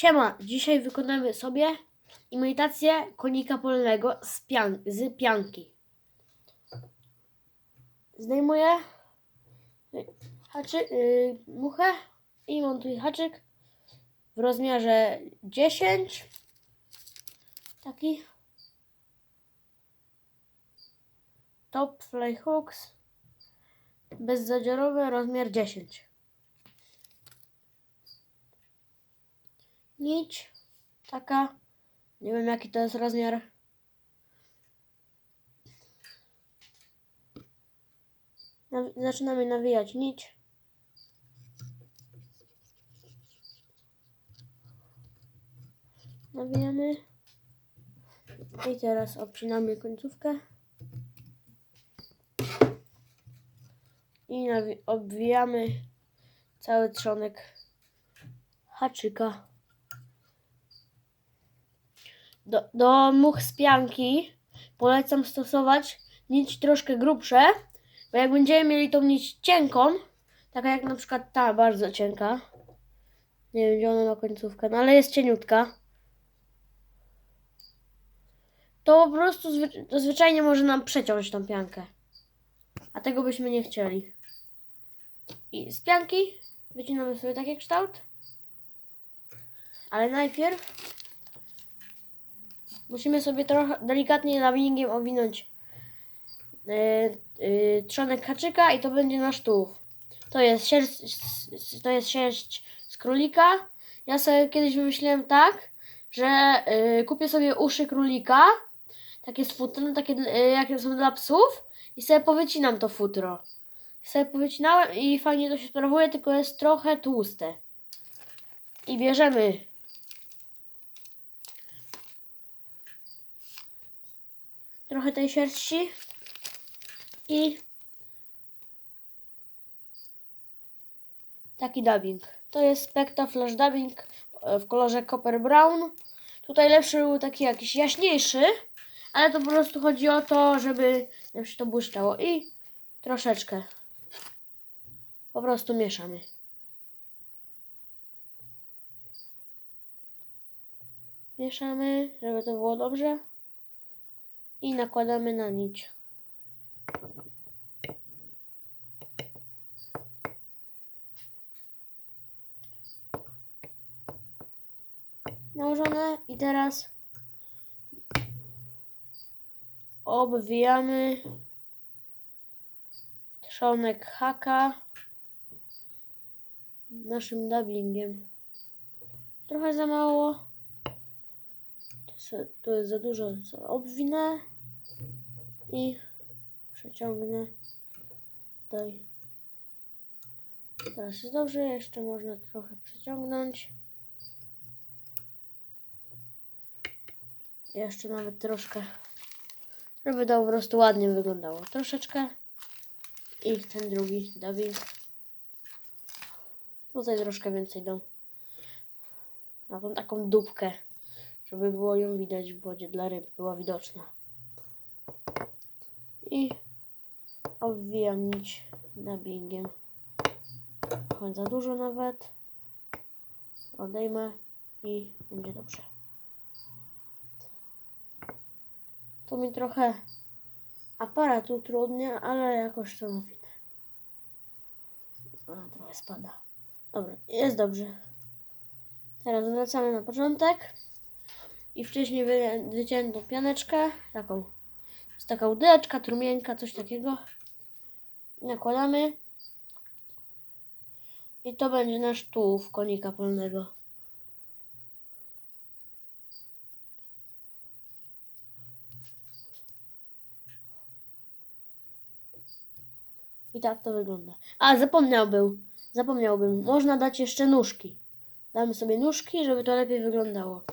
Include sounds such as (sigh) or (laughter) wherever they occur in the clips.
Siema, dzisiaj wykonamy sobie imitację konika polnego z, pian z pianki. Zdejmuję haczy, yy, muchę i montuję haczyk w rozmiarze 10. Taki. Top fly hooks bezzadziorowy rozmiar 10. Nić taka, nie wiem jaki to jest rozmiar. Zaczynamy nawijać nić. Nawijamy. I teraz obcinamy końcówkę. I obwijamy cały trzonek haczyka. Do, do much z pianki. Polecam stosować. Nić troszkę grubsze, bo jak będziemy mieli tą nić cienką, taka jak na przykład ta, bardzo cienka, nie wiem gdzie ona ma końcówkę, no ale jest cieniutka, to po prostu zwy, to zwyczajnie może nam przeciąć tą piankę, a tego byśmy nie chcieli. I z pianki wycinamy sobie taki kształt, ale najpierw Musimy sobie trochę delikatnie nawingiem owinąć yy, yy, trzonek haczyka i to będzie nasz tułów. To jest sierść, to jest sierść z królika. Ja sobie kiedyś wymyśliłem tak, że yy, kupię sobie uszy królika, takie z futrem, takie yy, jakie są dla psów i sobie powycinam to futro. Sobie powycinałem i fajnie to się sprawuje, tylko jest trochę tłuste. I bierzemy trochę tej sierści i taki dubbing. To jest Specta Flash Dubbing e, w kolorze Copper Brown. Tutaj lepszy był taki jakiś jaśniejszy, ale to po prostu chodzi o to, żeby lepsze to błyszczało i troszeczkę po prostu mieszamy. Mieszamy, żeby to było dobrze i nakładamy na nić. Nałożone i teraz obwijamy trzonek haka naszym dublingiem. Trochę za mało. To- jest za dużo, obwinę i przeciągnę tutaj. Teraz jest dobrze, jeszcze można trochę przeciągnąć. Jeszcze nawet troszkę, żeby to po prostu ładnie wyglądało. Troszeczkę i ten drugi dubbing. Tutaj troszkę więcej dam. Na tą taką dupkę, żeby było ją widać w wodzie dla ryb, była widoczna i obwijam nić dubbingiem. Choć za dużo nawet. Odejmę i będzie dobrze. To mi trochę aparat utrudnia, ale jakoś to nawinę. A, trochę spada. Dobra, jest dobrze. Teraz wracamy na początek. I wcześniej wy, wyciąłem tą pianeczkę, taką jest taka łódeczka, trumienka, coś takiego. Nakładamy. I to będzie nasz tułów konika polnego. I tak to wygląda. A, zapomniałbym. Zapomniałbym. Można dać jeszcze nóżki. Damy sobie nóżki, żeby to lepiej wyglądało.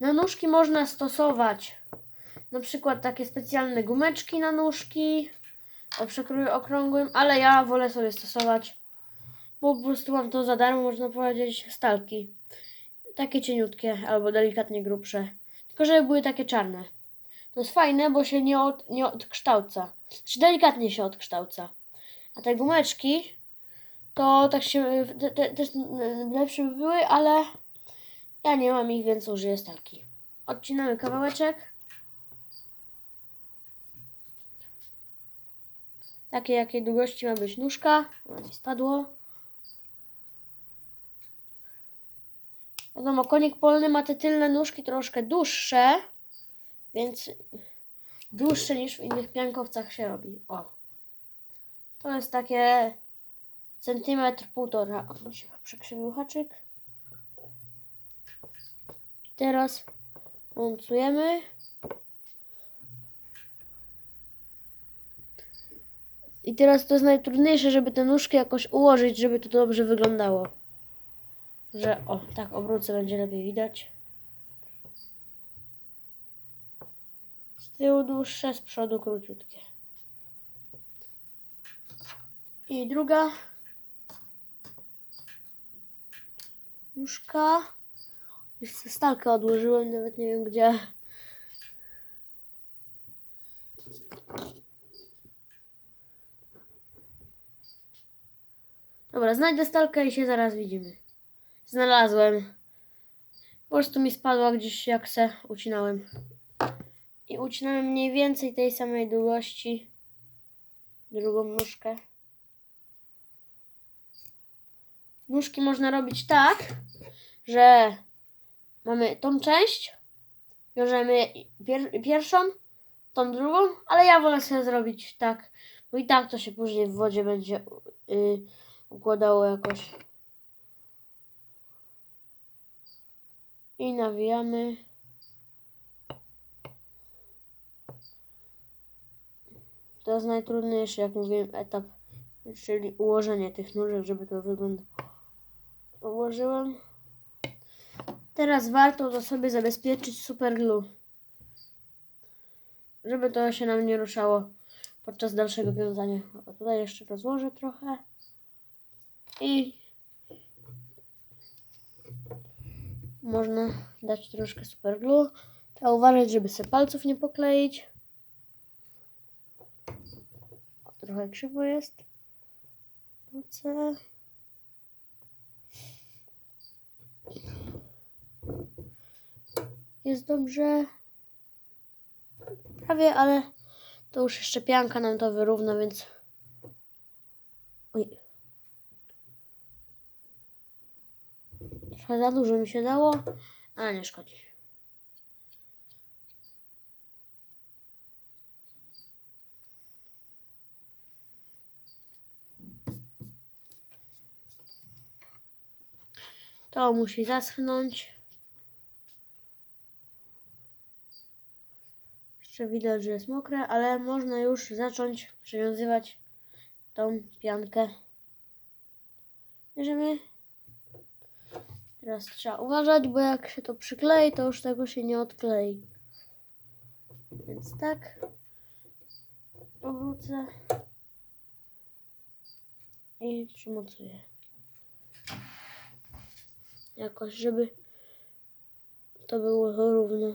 Na nóżki można stosować na przykład takie specjalne gumeczki na nóżki o przekroju okrągłym, ale ja wolę sobie stosować, bo po prostu mam to za darmo, można powiedzieć, stalki. Takie cieniutkie albo delikatnie grubsze, tylko żeby były takie czarne. To jest fajne, bo się nie, od, nie odkształca, czy delikatnie się odkształca. A te gumeczki to tak się te, te, też lepsze by były, ale Ja nie mam ich, więc użyję stalki. Odcinamy kawałeczek. Takie, jakiej długości ma być nóżka. Ona mi spadło. Wiadomo, konik polny ma te tylne nóżki troszkę dłuższe, więc dłuższe niż w innych piankowcach się robi. O. To jest takie centymetr półtora. O, się przekrzywił haczyk. Teraz montujemy. I teraz to jest najtrudniejsze, żeby te nóżki jakoś ułożyć, żeby to dobrze wyglądało. Że o, tak obrócę, będzie lepiej widać. Z tyłu dłuższe, z przodu króciutkie. I druga nóżka. Sobie stalkę odłożyłem, nawet nie wiem gdzie. Dobra, znajdę stalkę i się zaraz widzimy. Znalazłem. Po prostu mi spadła gdzieś jak se ucinałem. I ucinałem mniej więcej tej samej długości drugą nóżkę. Nóżki można robić tak, że mamy tą część, wiążemy pier pierwszą, tą drugą, ale ja wolę sobie zrobić tak, bo i tak to się później w wodzie będzie y, układało jakoś. I nawijamy. To jest najtrudniejszy, jak mówiłem, etap, czyli ułożenie tych nóżek, żeby to wyglądało. Ułożyłem. Teraz warto to sobie zabezpieczyć super glue. Żeby to się nam nie ruszało podczas dalszego wiązania. O, tutaj jeszcze rozłożę trochę. I można dać troszkę super glue. Trzeba uważać, żeby sobie palców nie pokleić. Trochę krzywo jest. Wrócę. Jest dobrze. Prawie, ale to już jeszcze pianka nam to wyrówna, więc... Oj. Trochę za dużo mi się dało, ale nie szkodzi. To musi zaschnąć. Jeszcze widać, że jest mokre, ale można już zacząć przywiązywać tą piankę. Bierzemy. Teraz trzeba uważać, bo jak się to przyklei, to już tego się nie odklei. Więc tak. Obrócę. I przymocuję. Jakoś, żeby to było równo.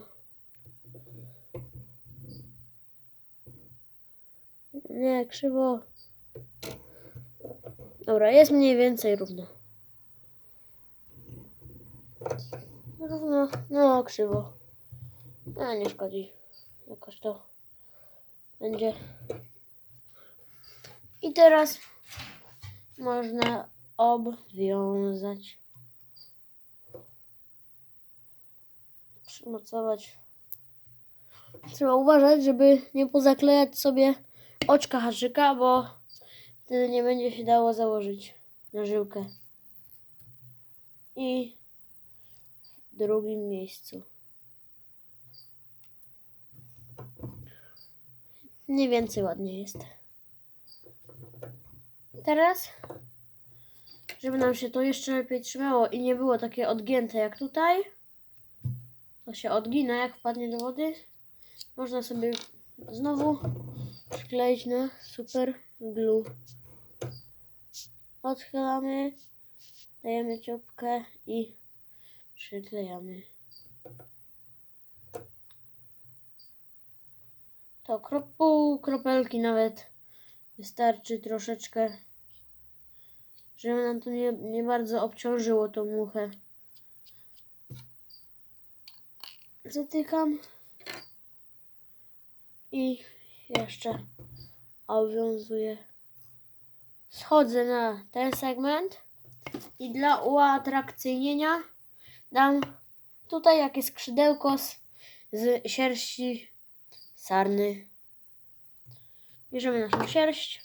Nie, krzywo. Dobra, jest mniej więcej równo. Równo, no krzywo. A nie szkodzi. Jakoś to będzie. I teraz można obwiązać. Przymocować. Trzeba uważać, żeby nie pozaklejać sobie oczka haczyka, bo wtedy nie będzie się dało założyć na żyłkę. I drugim miejscu. Mniej więcej ładnie jest. Teraz, żeby nam się to jeszcze lepiej trzymało i nie było takie odgięte jak tutaj, to się odgina jak wpadnie do wody. Można sobie znowu przykleić na super glue. Odchylamy, dajemy ciopkę i przyklejamy. To pół kropelki nawet wystarczy troszeczkę, żeby nam to nie, nie bardzo obciążyło tą muchę. zatykam i jeszcze obwiązuję. Schodzę na ten segment i dla uatrakcyjnienia dam tutaj jakie skrzydełko z, z sierści sarny. Bierzemy naszą sierść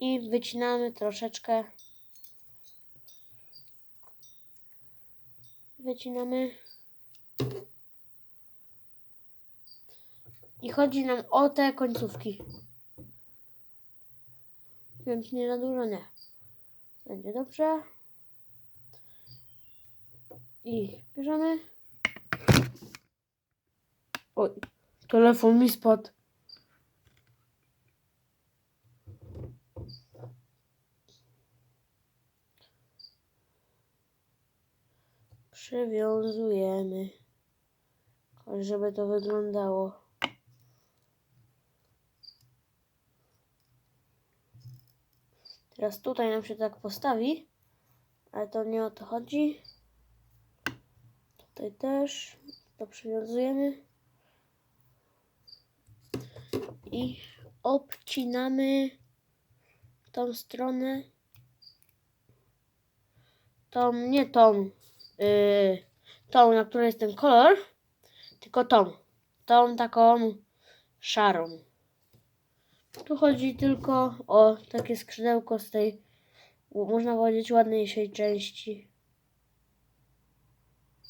i wycinamy troszeczkę. Wycinamy. I chodzi nam o te końcówki. Wiem, czy nie za dużo, nie. Będzie dobrze. I bierzemy. Oj, telefon mi spadł. Przywiązujemy, żeby to wyglądało. Teraz tutaj nam się tak postawi, ale to nie o to chodzi. Tutaj też to przywiązujemy i obcinamy tą stronę. Tą, nie tą, yy, tą, na której jest ten kolor, tylko tą, tą taką szarą. Tu chodzi tylko o takie skrzydełko z tej, można powiedzieć, ładniejszej części.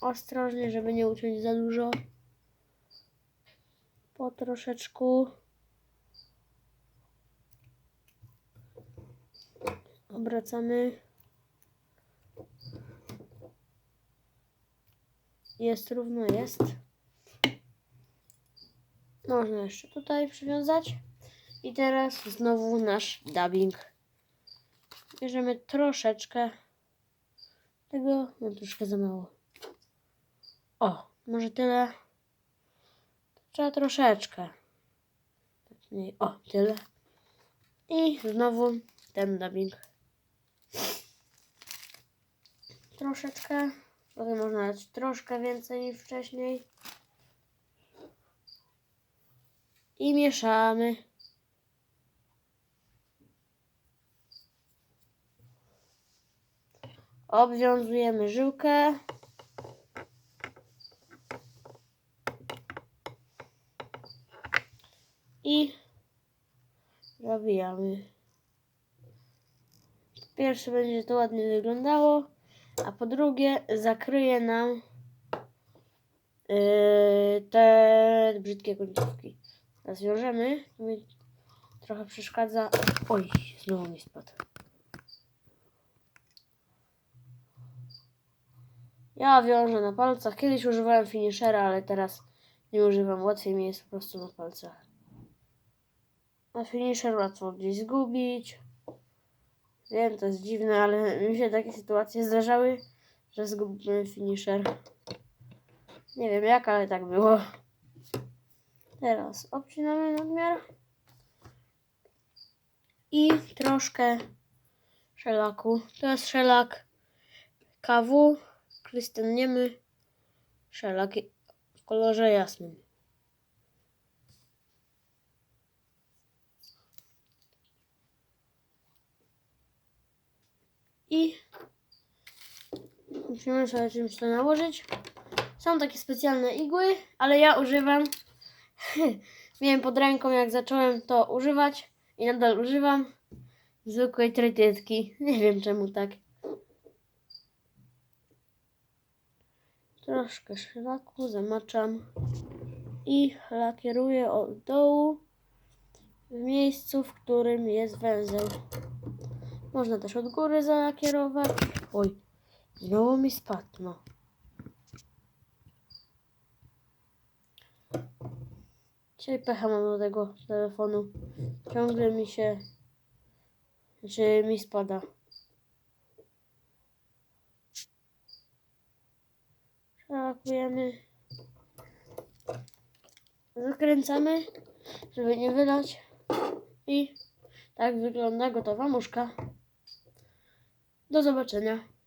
Ostrożnie, żeby nie uciąć za dużo. Po troszeczku. Obracamy. Jest równo, jest. Można jeszcze tutaj przywiązać. I teraz znowu nasz dubbing. Bierzemy troszeczkę tego, no troszkę za mało. O, może tyle. Trzeba troszeczkę. O, tyle. I znowu ten dubbing. Troszeczkę. Potem można dać troszkę więcej niż wcześniej. I mieszamy. Obwiązujemy żyłkę. I Po Pierwsze będzie to ładnie wyglądało, a po drugie zakryje nam yy, te brzydkie końcówki. Teraz wiążemy. To mi trochę przeszkadza. Oj, znowu mi spadł. Ja wiążę na palcach. Kiedyś używałem finishera, ale teraz nie używam. Łatwiej mi jest po prostu na palcach. A finisher łatwo gdzieś zgubić. Wiem, to jest dziwne, ale mi się takie sytuacje zdarzały, że zgubiłem finisher. Nie wiem jak, ale tak było. Teraz obcinamy nadmiar. I troszkę szelaku. To jest szelak KW. Krystian Niemy. Szelak w kolorze jasnym. I musimy sobie czymś to nałożyć. Są takie specjalne igły, ale ja używam. (laughs) Miałem pod ręką, jak zacząłem to używać i nadal używam zwykłej trytytki. (laughs) Nie wiem czemu tak. Troszkę szlaku zamaczam i lakieruję od dołu w miejscu, w którym jest węzeł. Można też od góry zalakierować. Oj, znowu mi spadł, no. Pecha mam do tego telefonu. Ciągle mi się... Znaczy mi spada. Przelakujemy. Zakręcamy, żeby nie wylać. I tak wygląda gotowa muszka. Do zobaczenia.